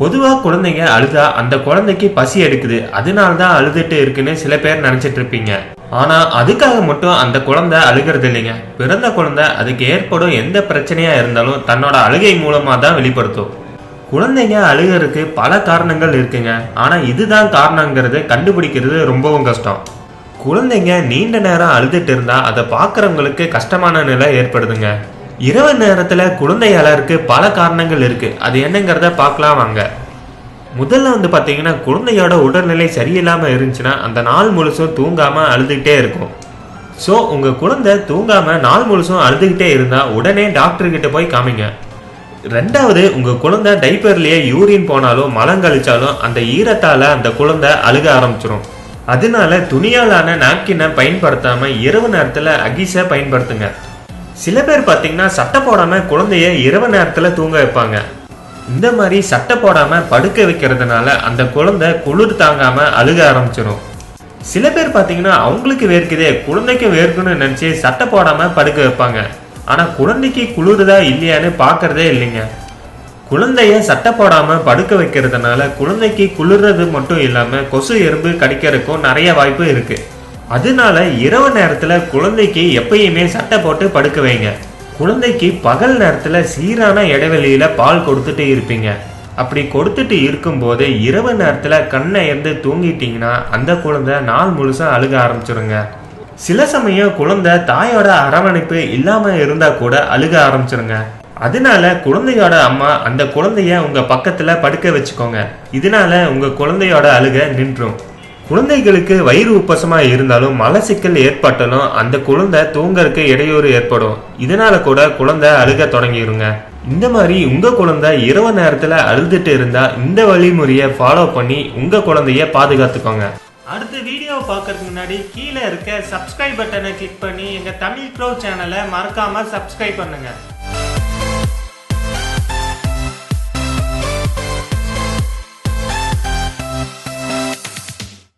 பொதுவாக குழந்தைங்க அழுதா அந்த குழந்தைக்கு பசி எடுக்குது. அதனால தான் அழுதுட்டு இருக்குன்னு சில பேர் நினைச்சிட்டு இருப்பீங்க. ஆனா அதுக்காக மட்டும் அந்த குழந்தை அழுகிறது இல்லைங்க. பிறந்த குழந்தை அதுக்கு ஏற்படும் எந்த பிரச்சனையா இருந்தாலும் தன்னோட அழுகை மூலமா தான் வெளிப்படுத்தும். குழந்தைங்க அழுகிறதுக்கு பல காரணங்கள் இருக்குங்க. ஆனா இதுதான் காரணங்கிறது கண்டுபிடிக்கிறது ரொம்பவும் கஷ்டம். குழந்தைங்க நீண்ட நேரம் அழுதுட்டு இருந்தா அதை பார்க்குறவங்களுக்கு கஷ்டமான நிலை ஏற்படுதுங்க. இரவு நேரத்தில் குழந்தை அலருக்கு பல காரணங்கள் இருக்கு. அது என்னங்கிறத பார்க்கலாம் வாங்க. முதல்ல வந்து பார்த்தீங்கன்னா குழந்தையோட உடல்நிலை சரியில்லாமல் இருந்துச்சுன்னா அந்த நாள் முழுசும் தூங்காமல் அழுதுகிட்டே இருக்கும். ஸோ உங்கள் குழந்தை தூங்காமல் நாள் முழுசும் அழுதுகிட்டே இருந்தால் உடனே டாக்டர்கிட்ட போய் காமிங்க. ரெண்டாவது உங்கள் குழந்தை டைப்பர்லேயே யூரின் போனாலும் மலம் கழிச்சாலும் அந்த ஈரத்தால் அந்த குழந்தை அழுக ஆரம்பிச்சிடும் அதனால துணியாலான நாப்கினை பயன்படுத்தாமல் இரவு நேரத்தில் அகிஸை பயன்படுத்துங்க. சில பேர் பார்த்தீங்கன்னா சட்டை போடாமல் குழந்தைய இரவு நேரத்தில் தூங்க வைப்பாங்க. இந்த மாதிரி சட்டை போடாமல் படுக்க வைக்கிறதுனால அந்த குழந்தை குளிர் தாங்காமல் அழுக ஆரம்பிச்சிடும் சில பேர் பார்த்தீங்கன்னா அவங்களுக்கு வேர்க்குதே குழந்தைக்கு வேர்க்குன்னு நினச்சி சட்டை போடாமல் படுக்க வைப்பாங்க. ஆனால் குழந்தைக்கு குளிருதா இல்லையான்னு பார்க்குறதே இல்லைங்க. குழந்தைய சட்டை போடாமல் படுக்க வைக்கிறதுனால குழந்தைக்கு குளிர்றது மட்டும் இல்லாமல் கொசு எறும்பு கடிக்கிறதுக்கும் நிறைய வாய்ப்பு இருக்குது அதனால இரவு நேரத்துல குழந்தைக்கு எப்பயுமே சட்டை போட்டு படுக்க வைங்க. குழந்தைக்கு பகல் நேரத்துல சீரான இடைவெளியில பால் கொடுத்துட்டு இருப்பீங்க. அப்படி கொடுத்துட்டு இருக்கும்போது இரவு நேரத்துல கண்ணை இருந்து தூங்கிட்டீங்கன்னா அந்த குழந்தை நாள் முழுசா அழுக ஆரம்பிச்சிருங்க. சில சமயம் குழந்தை தாயோட அரவணைப்பு இல்லாம இருந்தா கூட அழுக ஆரம்பிச்சிருங்க. அதனால குழந்தையோட அம்மா அந்த குழந்தைய உங்க பக்கத்துல படுக்க வச்சுக்கோங்க. இதனால உங்க குழந்தையோட அழுக நின்றும். குழந்தைகளுக்கு வயிறு உப்பசமா இருந்தாலும் மலச்சிக்கல் ஏற்பட்டாலும் அந்த குழந்தை தூங்கறதுக்கு இடையூறு ஏற்படும். இதனால கூட குழந்தை அழுக தொடங்கிருங்க. இந்த மாதிரி உங்க குழந்தை இரவு நேரத்துல அழுதுட்டு இருந்தா இந்த வழிமுறையை ஃபாலோ பண்ணி உங்க குழந்தைய பாதுகாத்துக்கோங்க. அடுத்த வீடியோ பார்க்கறதுக்கு முன்னாடி கீழே இருக்க சப்ஸ்கிரைப் பட்டனை கிளிக் பண்ணி எங்க தமிழ் ப்ரோ சேனலை மறக்காம சப்ஸ்கிரைப் பண்ணுங்க.